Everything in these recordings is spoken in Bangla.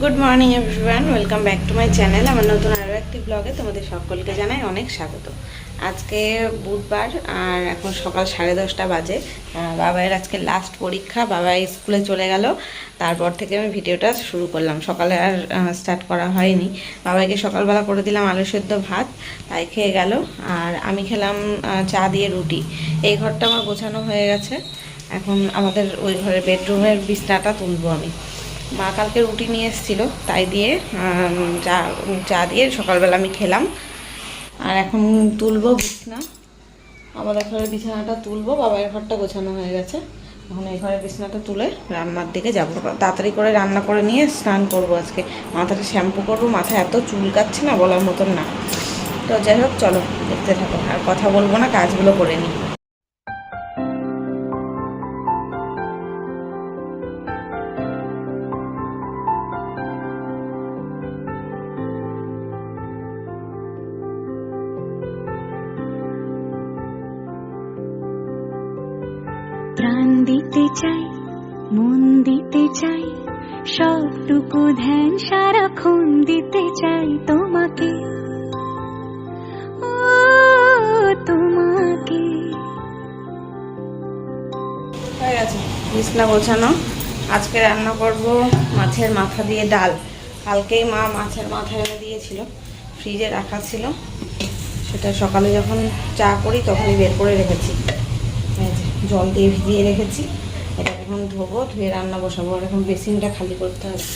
Good morning everyone welcome back to my channel আমার নতুন আরও একটি ব্লগে তোমাদের সকলকে জানাই অনেক স্বাগত। আজকে বুধবার আর এখন সকাল সাড়ে দশটা বাজে। বাবাইয়ের আজকে লাস্ট পরীক্ষা। বাবাই স্কুলে চলে গেল। তারপর থেকে আমি ভিডিওটা শুরু করলাম। সকালে আর স্টার্ট করা হয়নি। বাবাইকে সকালবেলা করে দিলাম আলু সেদ্ধ ভাত, তাই খেয়ে গেল। আর আমি খেলাম চা দিয়ে রুটি। এই ঘরটা আমার গোছানো হয়ে গেছে। এখন আমাদের ওই ঘরের বেডরুমের বিছনাটা তুলবো আমি। মা কালকে রুটি নিয়ে এসেছিল, তাই দিয়ে চা চা দিয়ে সকালবেলা আমি খেলাম। আর এখন তুলবো বিছনা। আমাদের ঘরের বিছানাটা তুলবো বাবার ঘরটা গোছানো হয়ে গেছে। এখন এই ঘরের বিছানাটা তুলে রান্নার দিকে যাব। তাড়াতাড়ি করে রান্না করে নিয়ে স্নান করব আজকে। মাথাটা শ্যাম্পু করব, মাথায় এত চুল কাচ্ছে না বলার মতন না। তো যাই হোক, চলো দেখতে থাকো। আর কথা বলব না, কাজগুলো করে নিই। চাই, সবটুকু ধ্যান সারাক্ষণ দিতে চাই তোমাকে। তোমাকে। বিছনা গোছানো। আজকে রান্না করব মাছের মাথা দিয়ে ডাল। কালকেই মা মাছের মাথা এনে দিয়েছিল। ফ্রিজে রাখা ছিল। সেটা সকালে যখন চা করি তখনই বের করে রেখেছি। জল দিয়ে ভিজিয়ে রেখেছি। এখন ধোবো, ধুয়ে রান্না বসাবো। আর এখন বেসিনটা খালি করতে হবে।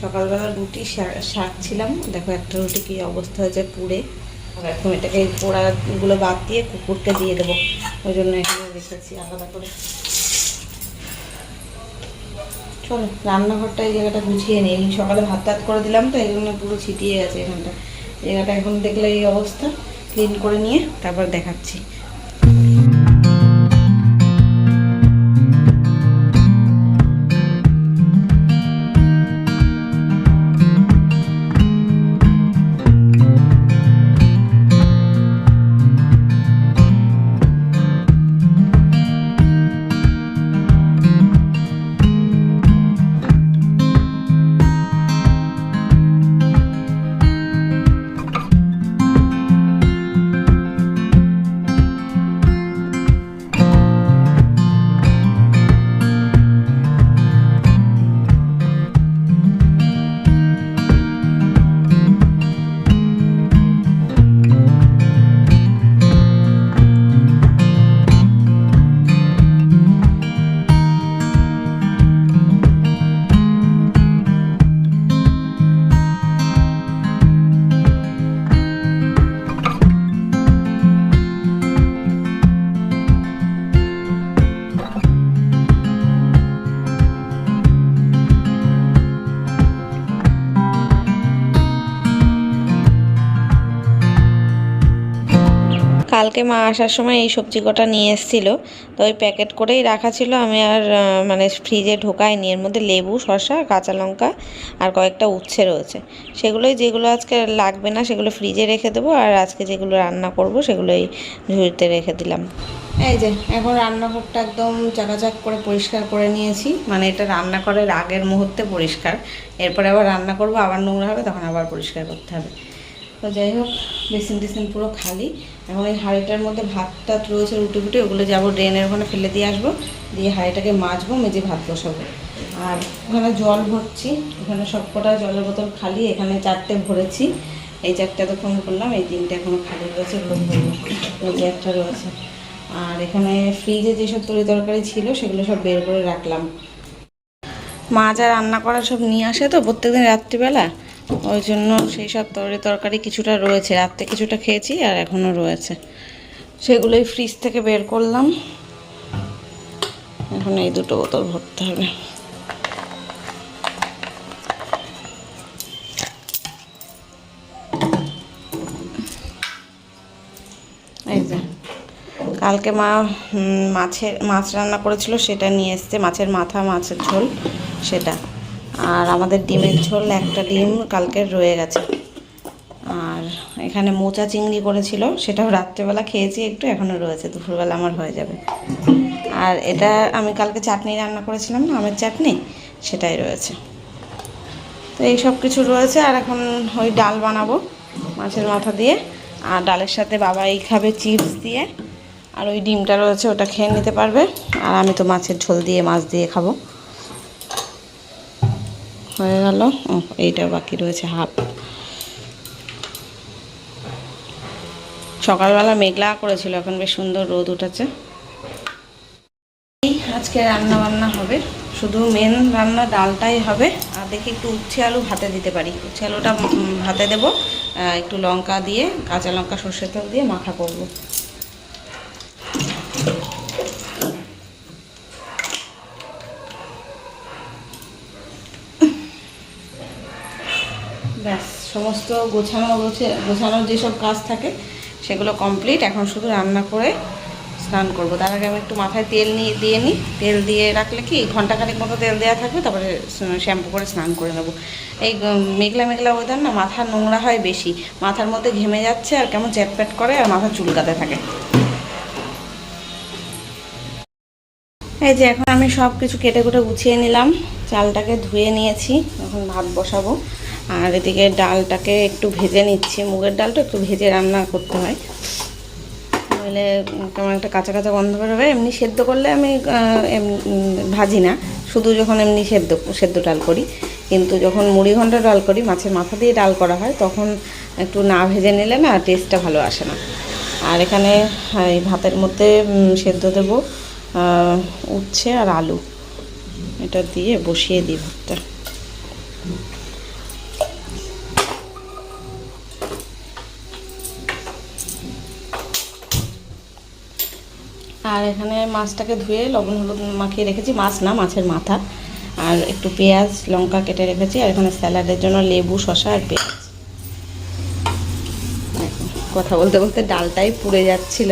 সকালবেলা রুটি শাক ছিলাম। দেখো একটা রুটি কি অবস্থা হয়েছে পুড়ে। আর এখন এটাকে পোড়াগুলো বাদ দিয়ে কুকুরকে দিয়ে দেবো। ওই জন্য এখানে রেখেছি আলাদা করে। চলো, রান্নাঘরটা এই জায়গাটা গুছিয়ে নিই। সকালে ভাত টাত করে দিলাম তো, এই জন্য পুরো ছিটিয়ে গেছে এখানটা। জায়গাটা এখন দেখলে এই অবস্থা। ক্লিন করে নিয়ে তারপর দেখাচ্ছি। কালকে মা আসার সময় এই সবজি কটা নিয়ে এসেছিল। তো ওই প্যাকেট করেই রাখা ছিল। আমি আর মানে ফ্রিজে ঢোকাইনি। এর মধ্যে লেবু, শসা, কাঁচা লঙ্কা আর কয়েকটা উচ্ছে রয়েছে। সেগুলোই যেগুলো আজকে লাগবে না, সেগুলো ফ্রিজে রেখে দেবো। আর আজকে যেগুলো রান্না করব, সেগুলোই ঝুড়িতে রেখে দিলাম। এই যে, এখন রান্নাঘরটা একদম চাকাচাক করে পরিষ্কার করে নিয়েছি। মানে এটা রান্না করার আগের মুহূর্তে পরিষ্কার। এরপরে আবার রান্না করব, আবার নোংরা হবে, তখন আবার পরিষ্কার করতে হবে। তো যাই হোক, বেসিন টেসিন পুরো খালি। এখন এই হাঁড়িটার মধ্যে ভাত টাত রয়েছে রুটি ফুটি, ওগুলো যাব ড্রেনের ওখানে ফেলে দিয়ে আসব, দিয়ে হাঁড়িটাকে মাজবো, মেজে ভাত বসাবো। আর ওখানে জল ভরছি, ওখানে সব কটা জলের বোতল খালি, এখানে চারটে ভরেছি। এই চারটে তো ফোন করলাম, এই তিনটে এখনও খালি রয়েছে ওগুলো একটা রয়েছে। আর এখানে ফ্রিজে যেসব তরি তরকারি ছিল, সেগুলো সব বের করে রাখলাম। মা যা রান্না করা সব নিয়ে আসে তো, প্রত্যেকদিন রাত্রিবেলা? ওই জন্য সেই সব তরি তরকারি কিছুটা রয়েছে। রাত্রে কিছুটা খেয়েছি আর এখনও রয়েছে। সেগুলোই ফ্রিজ থেকে বের করলাম। এখন এই দুটো বোতল ভরতে হবে। এই যে, কালকে মা মাছের, মাছ রান্না করেছিল, সেটা নিয়ে এসছে। মাছের মাথা, মাছের ঝোল, সেটা। আর আমাদের ডিমের ঝোল একটা ডিম কালকে রয়ে গেছে। আর এখানে মোচা চিংড়ি করেছিল, সেটাও রাত্রেবেলা খেয়েছি একটু এখনও রয়েছে, দুপুরবেলা আমার হয়ে যাবে। আর এটা আমি কালকে চাটনি রান্না করেছিলাম না, আমের চাটনি, সেটাই রয়েছে। তো এই সব কিছু রয়েছে, আর এখন ওই ডাল বানাবো মাছের মাথা দিয়ে। আর ডালের সাথে বাবা এই খাবে চিপস দিয়ে, আর ওই ডিমটা রয়েছে, ওটা খেয়ে নিতে পারবে। আর আমি তো মাছের ঝোল দিয়ে, মাছ দিয়ে খাব। হয়ে গেল। ও এইটা বাকি রয়েছে হাফ। সকালবেলা মেঘলা করেছিল, এখন বেশ সুন্দর রোদ উঠেছে। আজকে রান্না বান্না হবে। শুধু মেন রান্না ডালটাই হবে। আর দেখি একটু উচ্ছে আলু ভাতে দিতে পারি। উচ্ছে আলুটা ভাতে দেবো। একটু লঙ্কা দিয়ে, কাঁচা লঙ্কা, সর্ষের তেল দিয়ে মাখা করব। ব্যাস, সমস্ত গোছানো গোছে গোছানোর যেসব কাজ থাকে, সেগুলো কমপ্লিট এখন শুধু রান্না করে স্নান করব। তার আগে আমি একটু মাথায় তেল নিয়ে দিয়ে নিই। তেল দিয়ে রাখলে কি ঘন্টাখানেক মতো তেল দেওয়া থাকবে, তারপরে শ্যাম্পু করে স্নান করে নেব। এই মেঘলা মেঘলা ওয়েদার না মাথা নোংরা হয় বেশি। মাথার মধ্যে ঘেমে যাচ্ছে আর কেমন চ্যাটপ্যাট করে আর মাথা চুলকাতে থাকে। এই যে এখন আমি সব কিছু কেটে কুটে গুছিয়ে নিলাম। চালটাকে ধুয়ে নিয়েছি। এখন ভাত বসাবো। আর এদিকে ডালটাকে একটু ভেজে নিচ্ছি। মুগের ডালটা একটু ভেজে রান্না করতে হয়। নইলে কেমন একটা কাঁচা কাঁচা গন্ধ বেরোবে। এমনি সেদ্ধ করলে আমি ভাজি না। শুধু যখন এমনি সেদ্ধ সেদ্ধ ডাল করি। কিন্তু যখন মুড়ি ঘণ্টা ডাল করি, মাছের মাথা দিয়ে ডাল করা হয়, তখন একটু না ভেজে নিলে না টেস্টটা ভালো আসে না। আর এখানে এই ভাতের মধ্যে সেদ্ধ দেবো উচ্ছে আর আলু। এটা দিয়ে বসিয়ে দিই ভাতটা। আর এখানে মাছটাকে ধুয়ে লবণ হলুদ মাখিয়ে রেখেছি। মাছ না, মাছের মাথা। আর একটু পেঁয়াজ, লঙ্কা কেটে রেখেছি। আর এখানে স্যালাডের জন্য লেবু শশা আর পেঁয়াজ। কথা বলতে বলতে ডালটাই পুড়ে যাচ্ছিল।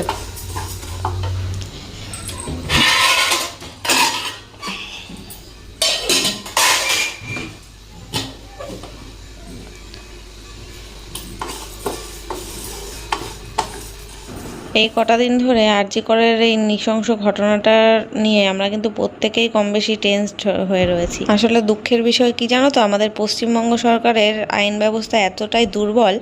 এই কটা দিন ধরে আরজি করের এই নৃশংস ঘটনাটা নিয়ে আমরা কিন্তু প্রত্যেকেই কম বেশি টেন্সড হয়ে রয়েছি। আসলে দুঃখের বিষয় কি জানো তো? আমাদের পশ্চিমবঙ্গ সরকারের আইন ব্যবস্থা এতটাই দুর্বল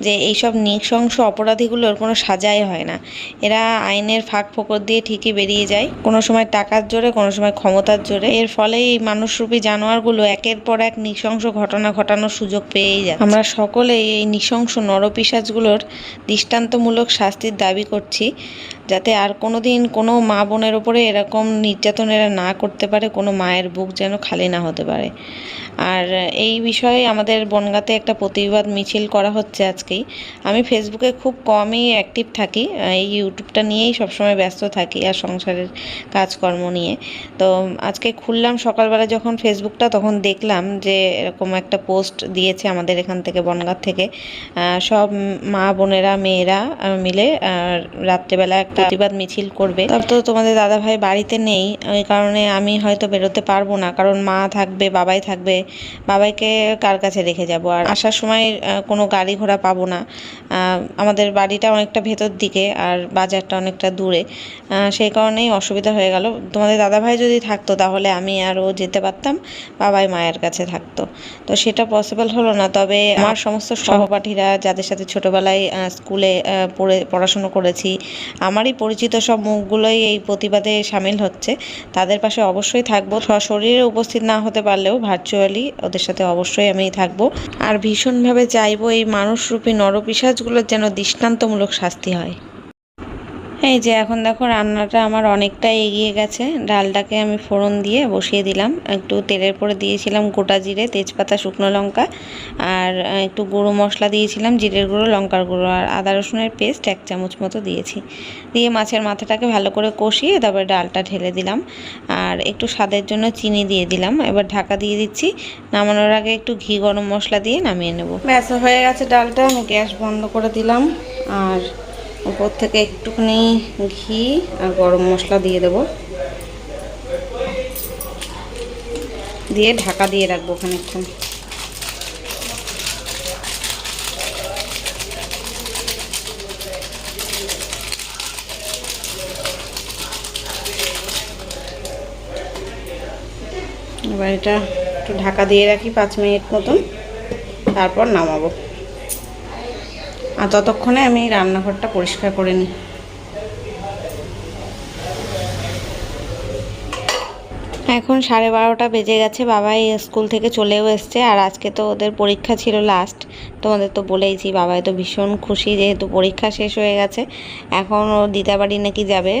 যে এইসব নৃশংস অপরাধীগুলোর কোনো সাজাই হয় না। এরা আইনের ফাঁক ফোকর দিয়ে ঠিকই বেরিয়ে যায়। কোনো সময় টাকার জোরে, কোনো সময় ক্ষমতার জোরে। এর ফলে এই মানুষরূপী জানোয়ারগুলো একের পর এক নৃশংস ঘটনা ঘটানোর সুযোগ পেয়েই যায় আমরা সকলেই এই নৃশংস নরপিসাজগুলোর দৃষ্টান্তমূলক শাস্তির দাবি করছি। যাতে আর কোনো দিন কোনো মা বোনের ওপরে এরকম নির্যাতন এরা না করতে পারে, কোনো মায়ের বুক যেন খালি না হতে পারে। আর এই বিষয়ে আমাদের বনগাঁতে একটা প্রতিবাদ মিছিল করা হচ্ছে আজকেই। আমি ফেসবুকে খুব কমই অ্যাক্টিভ থাকি, এই ইউটিউবটা নিয়েই সবসময় ব্যস্ত থাকি আর সংসারের কাজকর্ম নিয়ে। তো আজকে খুললাম সকালবেলা যখন ফেসবুকটা, তখন দেখলাম যে এরকম একটা পোস্ট দিয়েছে আমাদের এখান থেকে বনগাঁ থেকে। সব মা বোনেরা, মেয়েরা মিলে রাত্রেবেলা প্রতিবাদ মিছিল করবে। তবে তো তোমাদের দাদা ভাই বাড়িতে নেই, ওই কারণে আমি হয়তো বেরোতে পারব না, কারণ মা থাকবে, বাবাই থাকবে, বাবাইকে কার কাছে রেখে যাব? আর আসার সময় কোনো গাড়ি ঘোড়া পাবো না। আমাদের বাড়িটা অনেকটা ভেতর দিকে, আর বাজারটা অনেকটা দূরে। সেই কারণেই অসুবিধা হয়ে গেল। তোমাদের দাদা ভাই যদি থাকতো, তাহলে আমি আরও যেতে পারতাম, বাবাই মায়ের কাছে থাকতো। তো সেটা পসিবল হলো না, তবে আমার সমস্ত সহপাঠীরা যাদের সাথে ছোটবেলায় স্কুলে পড়ে, পড়াশুনো করেছি, আমারই পরিচিত সব মুখগুলোই এই প্রতিবাদে সামিল হচ্ছে। তাদের পাশে অবশ্যই থাকব। শরীরে উপস্থিত না হতে পারলেও ভার্চুয়ালি ওদের সাথে অবশ্যই আমি থাকব। আর ভীষণভাবে চাইব এই মানুষরূপী নরপিসাজগুলোর যেন দৃষ্টান্তমূলক শাস্তি হয়। এই যে এখন দেখো রান্নাটা আমার অনেকটা এগিয়ে গেছে। ডালটাকে আমি ফোড়ন দিয়ে বসিয়ে দিলাম। একটু তেলের পরে দিয়েছিলাম গোটা জিরে, তেজপাতা, শুকনো লঙ্কা আর একটু গুঁড়ো মশলা দিয়েছিলাম, জিরের গুঁড়ো, লঙ্কার গুঁড়ো আর আদা রসুনের পেস্ট এক চামচ মতো দিয়েছি। দিয়ে মাছের মাথাটাকে ভালো করে কষিয়ে তারপরে ডালটা ঢেলে দিলাম আর একটু স্বাদের জন্য চিনি দিয়ে দিলাম। এবার ঢাকা দিয়ে দিচ্ছি। নামানোর আগে একটু ঘি গরম মশলা দিয়ে নামিয়ে নেব। ব্যাস, হয়ে গেছে ডালটা। আমি গ্যাস বন্ধ করে দিলাম আর উপর থেকে একটুখানি ঘি আর গরম মশলা দিয়ে দেব। দিয়ে ঢাকা দিয়ে রাখব খানিকক্ষণ। এবার এটা একটু ঢাকা দিয়ে রাখি পাঁচ মিনিট মতন। তারপর নামাবো। আর ততক্ষণে আমি রান্নাঘরটা পরিষ্কার করে নিই। এখন সাড়ে বারোটা বেজে গেছে বাবাই স্কুল থেকে চলেও এসছে আর আজকে তো ওদের পরীক্ষা ছিল লাস্ট তোমাদের তো বলেইছি, বাবাই তো ভীষণ খুশি যেহেতু পরীক্ষা শেষ হয়ে গেছে, এখন ও দিদাবাড়ি নাকি যাবে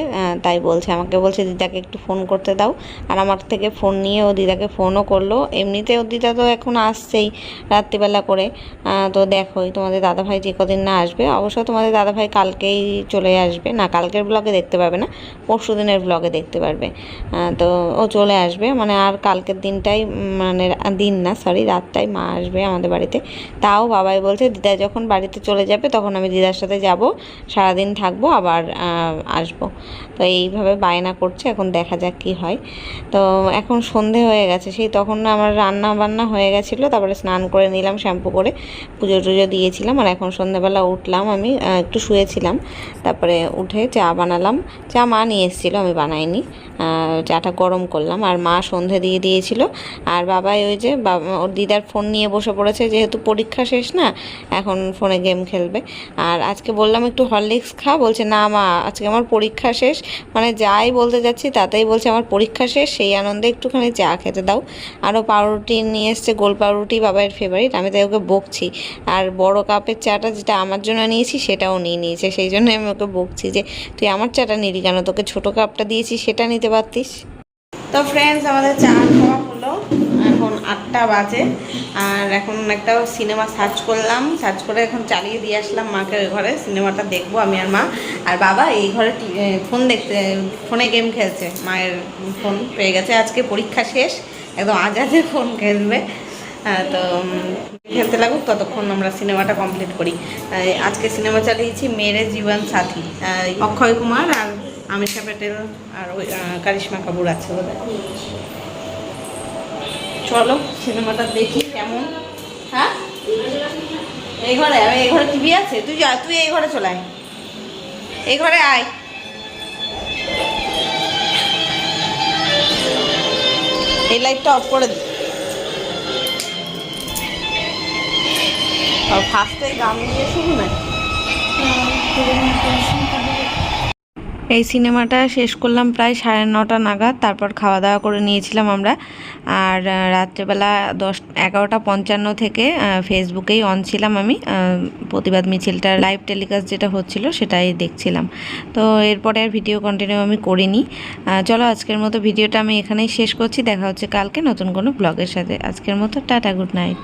তাই বলছে, আমাকে বলছে দিদাকে একটু ফোন করতে দাও, আর আমার থেকে ফোন নিয়ে ও দিদাকে ফোনও করল, এমনিতে ও দিদা তো এখন আসছেই রাত্রিবেলা করে তো দেখোই তোমাদের দাদাভাই যে কদিন না আসবে, অবশ্য তোমাদের দাদাভাই কালকেই চলে আসবে, না কালকের ব্লগে দেখতে পাবে না পরশু দিনের ব্লগে দেখতে পারবে তো ও চলে আসবে মানে আর কালকের দিনটাই মানে দিন না সরি রাতটাই মা আসবে আমাদের বাড়িতে। তাও বাবাই বলছে, দিদা যখন বাড়িতে চলে যাবে তখন আমি দিদার সাথে যাব, সারাদিন থাকব, আবার আসব। তো এইভাবে বায়না করছে, এখন দেখা যাক কি হয়। তো এখন সন্ধে হয়ে গেছে, সেই তখন আমার রান্না বান্না হয়ে গেছিল, তারপরে স্নান করে নিলাম, শ্যাম্পু করে পুজো টুজো দিয়েছিলাম, আর এখন সন্ধেবেলা উঠলাম আমি একটু শুয়েছিলাম। তারপরে উঠে চা বানালাম, চা মা নিয়ে এসেছিল, আমি বানাইনি চাটা গরম করলাম আর মা সন্ধে দিয়ে দিয়েছিল। আর বাবাই ওই যে ওর দিদার ফোন নিয়ে বসে পড়েছে, যেহেতু পরীক্ষা শেষ না, এখন ফোনে গেম খেলবে। আর আজকে বললাম একটু হরলিক্স খা, বলছে, না মা, আজকে আমার পরীক্ষা শেষ। মানে যাই বলতে যাচ্ছি, তাতেই বলছে, আমার পরীক্ষা শেষ, সেই আনন্দে একটুখানি চা খেতে দাও। আরও পাউরুটি নিয়ে এসছে, গোল পাউরুটি বাবার ফেভারিট আমি তাই ওকে বকছি। আর বড় কাপের চাটা যেটা আমার জন্য নিয়েছি, সেটাও নিয়ে নিয়েছে, সেই জন্য আমি ওকে বকছি যে, তুই আমার চাটা নিলি কেন? তোকে ছোটো কাপটা দিয়েছি, সেটা নিতে পারতিস? তো ফ্রেন্ডস আমাদের চা খাওয়া হলো। এখন আটটা বাজে। আর এখন একটা সিনেমা সার্চ করলাম। সার্চ করে এখন চালিয়ে দিয়ে আসলাম মাকে ওই ঘরে। সিনেমাটা দেখব আমি আর মা। আর বাবা এই ঘরে ফোন দেখতে ফোনে গেম খেলছে। মায়ের ফোন পেয়ে গেছে। আজকে পরীক্ষা শেষ। একদম আজাদের ফোন খেলবে। আহ, তো খেলতে লাগুক। ততক্ষণ আমরা সিনেমাটা কমপ্লিট করি। আজকে সিনেমা চালিয়েছি মেরে জীবন সাথী। অক্ষয় কুমার আর আমিষা প্যাটেল আর ওই কারিশ্মা কাপুর আছে বোধ চলো সিনেমাটা দেখি কেমন। হ্যাঁ? এই ঘরে আমি এই ঘরে টিভি আছে? তুই যা, তুই এই ঘরে চলে আয়। এই ঘরে আয়। এই লাইটটা অফ করে দি। ফার্স্টে গান দিয়ে শুরু না। এই সিনেমাটা শেষ করলাম প্রায় সাড়ে নটা নাগাদ, তারপর খাওয়া দাওয়া করে নিয়েছিলাম আমরা। আর রাত্রেবেলা দশ, এগারোটা পঞ্চান্ন থেকে ফেসবুকেই অন ছিলাম আমি প্রতিবাদ মিছিলটার লাইভ টেলিকাস্ট যেটা হচ্ছিল সেটাই দেখছিলাম। তো এরপরে আর ভিডিও কন্টিনিউ আমি করিনি। চলো আজকের মতো ভিডিওটা আমি এখানেই শেষ করছি। দেখা হচ্ছে কালকে নতুন কোনো ব্লগের সাথে। আজকের মতো টাটা গুড নাইট